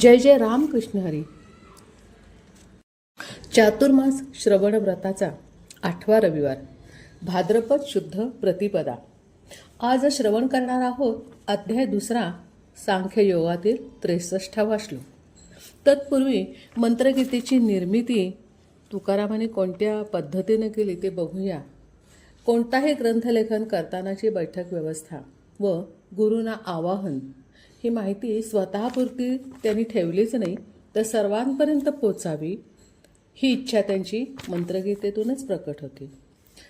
जय जय रामकृष्ण हरी. चातुर्मास श्रवण व्रताचा आठवा रविवार. भाद्रपद शुद्ध प्रतिपदा. आज श्रवण करणार आहोत अध्याय दुसरा सांख्य योगातील त्रेसष्टावा श्लोक. तत्पूर्वी मंत्रगीतेची निर्मिती तुकारामाने कोणत्या पद्धतीने केली ते बघूया. कोणताही ग्रंथलेखन करतानाची बैठक व्यवस्था व गुरुना आवाहन. ही माहिती स्वतःपुरती त्यांनी ठेवलीच नाही तर सर्वांपर्यंत पोचावी ही इच्छा त्यांची मंत्रगीतेतूनच प्रकट होती.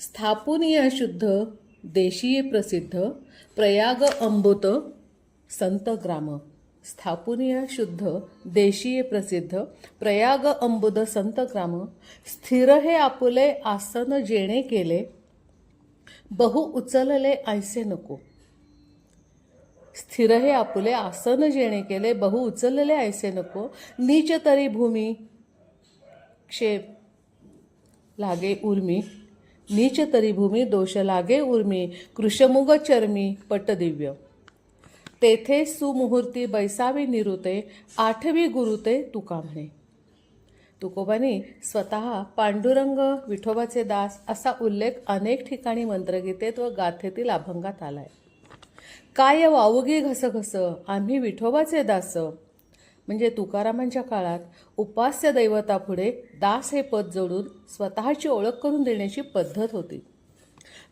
स्थापनीय शुद्ध देशीय प्रसिद्ध प्रयाग अंबुत संत ग्राम. स्थापुनीय शुद्ध देशीय प्रसिद्ध प्रयाग अंबुद संत ग्राम. स्थिर हे आपुले आसन जेणे केले बहु उचलले ऐसे नको. स्थिर हे आपुले आसन जेणे केले बहु उचलले ऐसे नको. नीच तरी भूमी क्षेप लागे उर्मी. नीच तरी भूमी दोष लागे उर्मी. कृषमुग चर्मी पटदिव्य तेथे सुमुहूर्ती बैसावी निरुते आठवी गुरुते तुका म्हणे. तुकोबानी स्वतः पांडुरंग विठोबाचे दास असा उल्लेख अनेक ठिकाणी मंत्रगीतेत व गाथेतील अभंगात आला आहे काय वावगी घसघस आम्ही विठोबाचे दास. म्हणजे तुकारामांच्या काळात उपास्य दैवतापुढे दास हे पद जोडून स्वतःची ओळख करून देण्याची पद्धत होती.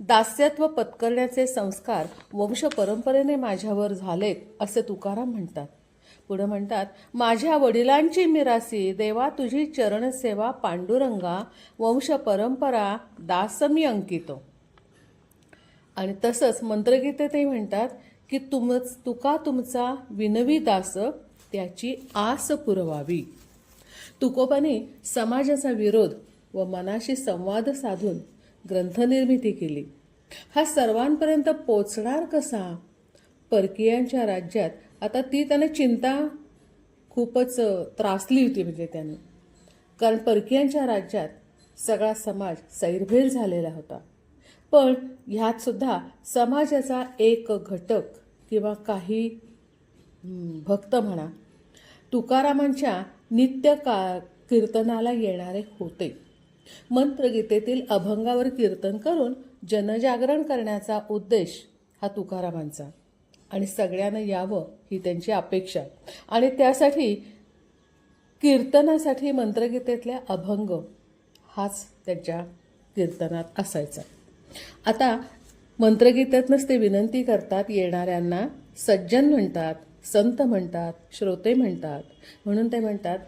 दास्यत्व पत्करण्याचे संस्कार वंश परंपरेने माझ्यावर झालेत असे तुकाराम म्हणतात. पुढे म्हणतात माझ्या वडिलांची मिरासी देवा तुझी चरणसेवा पांडुरंगा वंश परंपरा दास मी अंकितो. आणि तसंच मंत्रगीतेतही म्हणतात की तुम तुका तुमचा विनवी दास त्याची आस पुरवावी. तुकोबाने समाजाचा विरोध व मनाशी संवाद साधून ग्रंथनिर्मिती केली. हा सर्वांपर्यंत पोचणार कसा? परकीयांच्या राज्यात आता ती त्याने चिंता खूपच त्रासली होती म्हणजे त्याने. कारण परकीयांच्या राज्यात सगळा समाज सैरभेर झालेला होता. पण ह्यातसुद्धा समाजाचा एक घटक किंवा काही भक्त म्हणा तुकारामांच्या नित्य का कीर्तनाला येणारे होते. मंत्रगीतेतील अभंगावर कीर्तन करून जनजागरण करण्याचा उद्देश हा तुकारामांचा. आणि सगळ्यांना यावं ही त्यांची अपेक्षा. आणि त्यासाठी कीर्तनासाठी मंत्रगीतेतल्या अभंग हाच त्यांच्या कीर्तनात असायचा. आता मंत्रगीतातनंच ते विनंती करतात येणाऱ्यांना. सज्जन म्हणतात संत म्हणतात श्रोते म्हणतात. म्हणून ते म्हणतात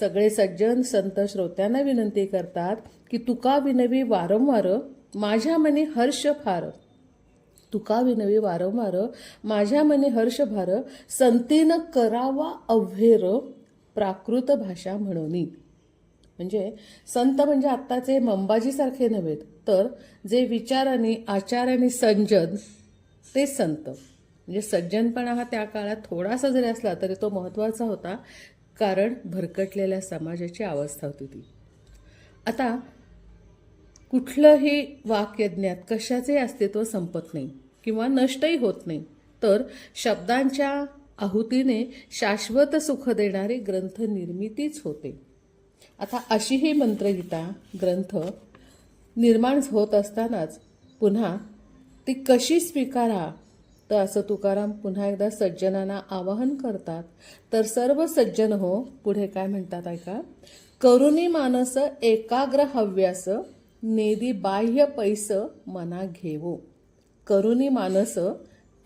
सगळे सज्जन संत श्रोत्यांना विनंती करतात की तुका विनवी वारंवार माझ्या मने हर्ष फार. तुका विनवी वारंवार माझ्या मने हर्ष भार. संतीनं करावा अव्हेर प्राकृत भाषा म्हणून. म्हणजे संत म्हणजे आत्ताचे मंबाजीसारखे नव्हेत. तर जे विचारांनी आचाराने संजन ते संत. म्हणजे सज्जनपणा हा त्या काळात थोडासा जरी असला तरी तो महत्त्वाचा होता कारण भरकटलेल्या समाजाची अवस्था होती ती. आता कुठलंही वाक्यज्ञात कशाचे अस्तित्व संपत नाही किंवा नष्टही होत नाही तर शब्दांच्या आहुतीने शाश्वत सुख देणारी ग्रंथ निर्मितीच होते. आता अशी ही मंत्रगीता ग्रंथ निर्माण होत असतानाच पुन्हा ती कशी स्वीकारा? तर असं तुकाराम पुन्हा एकदा सज्जनांना आवाहन करतात. तर सर्व सज्जन हो पुढे काय म्हणतात ऐका? करुणी मानस एकाग्र हव्यास नेदी बाह्य पैस मना घेवो. करुणी मानस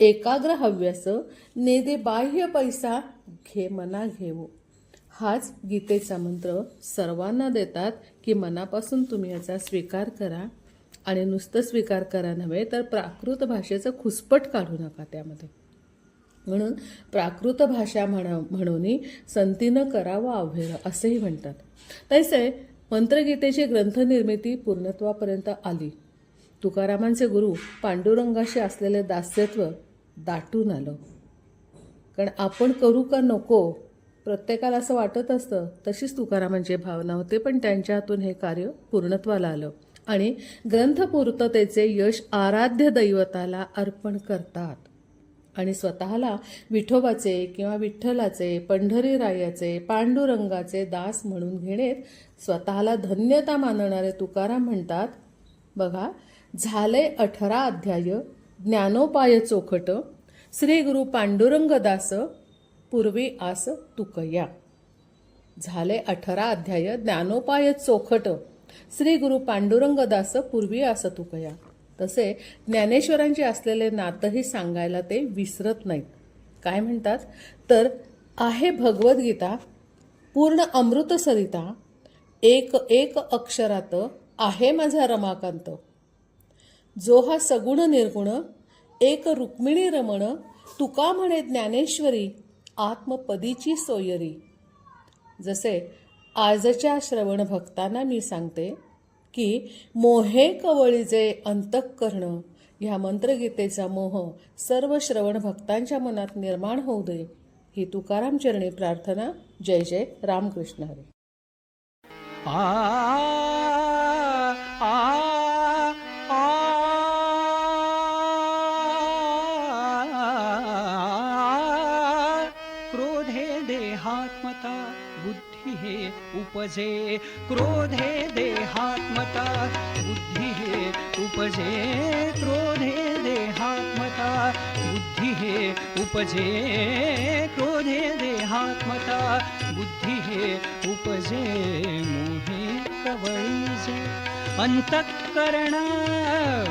एकाग्र हव्यास नेदी बाह्य पैसा घे मना घेवो. हाच गीतेचा मंत्र सर्वांना देतात की मनापासून तुम्ही याचा स्वीकार करा. आणि नुसतं स्वीकार करा नव्हे तर प्राकृत भाषेचं खुसपट काढू नका त्यामध्ये. म्हणून प्राकृत भाषा म्हणा म्हणून संतीनं करावं अव्हेर असेही म्हणतात. तैसे मंत्रगीतेची ग्रंथनिर्मिती पूर्णत्वापर्यंत आली. तुकारामांचे गुरु पांडुरंगाशी असलेले दास्यत्व दाटून आलं. कारण आपण करू का नको प्रत्येकाला असं वाटत असतं तशीच तुकारामांची भावना होते पण त्यांच्या हातून हे कार्य पूर्णत्वाला आलं. आणि ग्रंथपूर्ततेचे यश आराध्य दैवताला अर्पण करतात. आणि स्वतःला विठोबाचे किंवा विठ्ठलाचे पंढरीरायाचे पांडुरंगाचे दास म्हणून घेणेत स्वतःला धन्यता मानणारे तुकाराम म्हणतात बघा झाले अठरा अध्याय ज्ञानोपाय चोखट श्री गुरु पांडुरंगदास पूर्वी आस तुकया. झाले अठरा अध्याय ज्ञानोपाय चोखट. श्री गुरु पांडुरंगदास पूर्वी आस तुकया. तसे ज्ञानेश्वरांचे असलेले नातंही सांगायला ते विसरत नाहीत. काय म्हणतात? तर आहे भगवद्गीता पूर्ण अमृत सरिता एक एक अक्षरात आहे माझा रमाकांत. जो हा सगुण निर्गुण एक रुक्मिणी रमण तुका म्हणे ज्ञानेश्वरी आत्मपदीची सोयरी. जसे आजच्या श्रवण भक्तांना मी सांगते की मोहे कवळीचे अंतःकरण ह्या मंत्रगीतेचा मोह सर्व श्रवण भक्तांच्या मनात निर्माण होऊ दे ही तुकाराम चरणी प्रार्थना. जय जय रामकृष्ण हरी. हे उपजे क्रोधे देहात्मता। बुद्धि हे उपजे क्रोधे देहात्मता। बुद्धि हे उपजे क्रोधे देहात्मता। बुद्धि हे उपजे मोहे कवळीजे अंतःकरण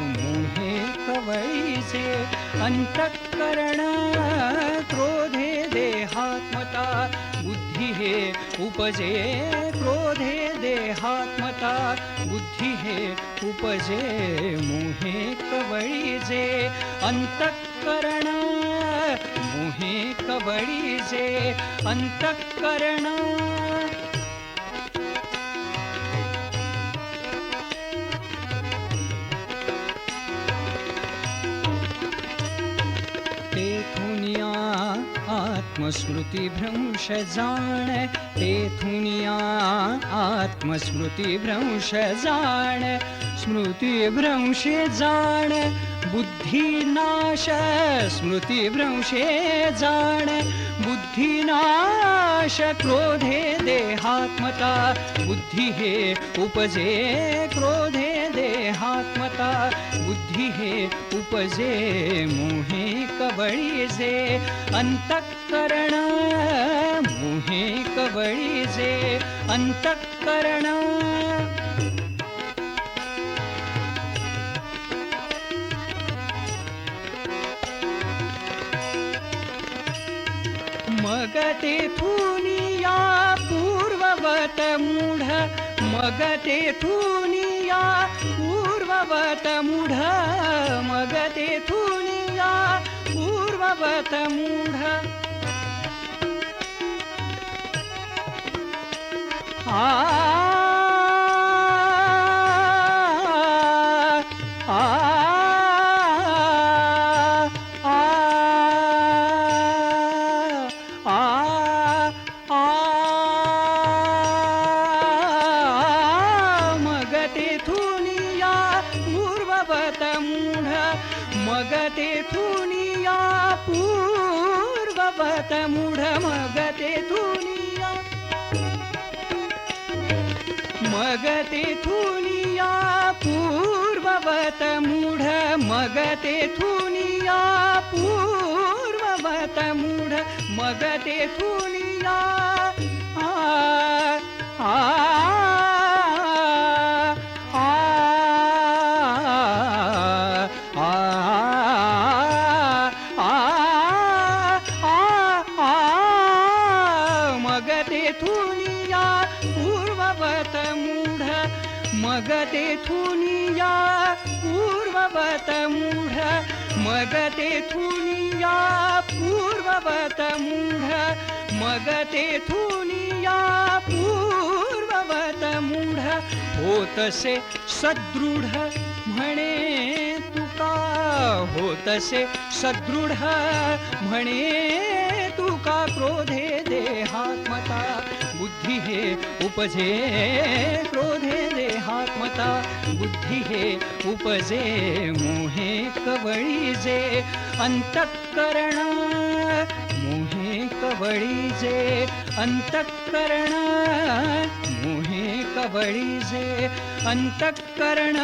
मोहे कवळीजे अंतःकरण क्रोधे देहात्मता। बुद्धि हे उपजे क्रोधे देहात्मता बुद्धि हे उपजे मोहे कबळीजे अंतःकरण मोहे कबळीजे अंतःकरण आत्मस्मृती भ्रंश जाण तेथुनिया आत्मस्मृती भ्रंश जाण स्मृती भ्रंशे जाण बुद्धिनाश स्मृती भ्रंशे जाण बुद्धिनाश क्रोधे देहात्मता बुद्धि हे उपजे क्रोधे देहात्मता बुद्धि हे उपजे मुहे कवळीजे अंतःकरण मुहे कबळीजे अंतःकरण। मग तेथुनिया पूर्ववत मूढ। मग तेथुनिया पूर्ववत मूढ मग तेथुनिया पूर्ववत मूढ आ पूर्ववत मूढ मग तेथुनिया पूर्ववत मूढ मग तेथुनिया मग तेथुनिया पूर्ववत मूढ मग तेथुनिया पूर्ववत मूढ मग तेथून या आ आ मग तेथुनिया पूर्ववत मूढ। मग तेथुनिया पूर्ववत मूढ। मग तेथुनिया पूर्ववत मूढ। मग तेथुनिया पूर्ववत मूढ। होतसे सदृढ म्हणे तुका। होतसे सदृढ म्हणे तुका। क्रोधे देहात्मा बुद्धि हे उपजे क्रोधे देहात्मता बुद्धी हे उपजे मोहे कवळीजे अंतःकरण मोहे कवळीजे अंतःकरण मोहे कवळीजे अंतःकरण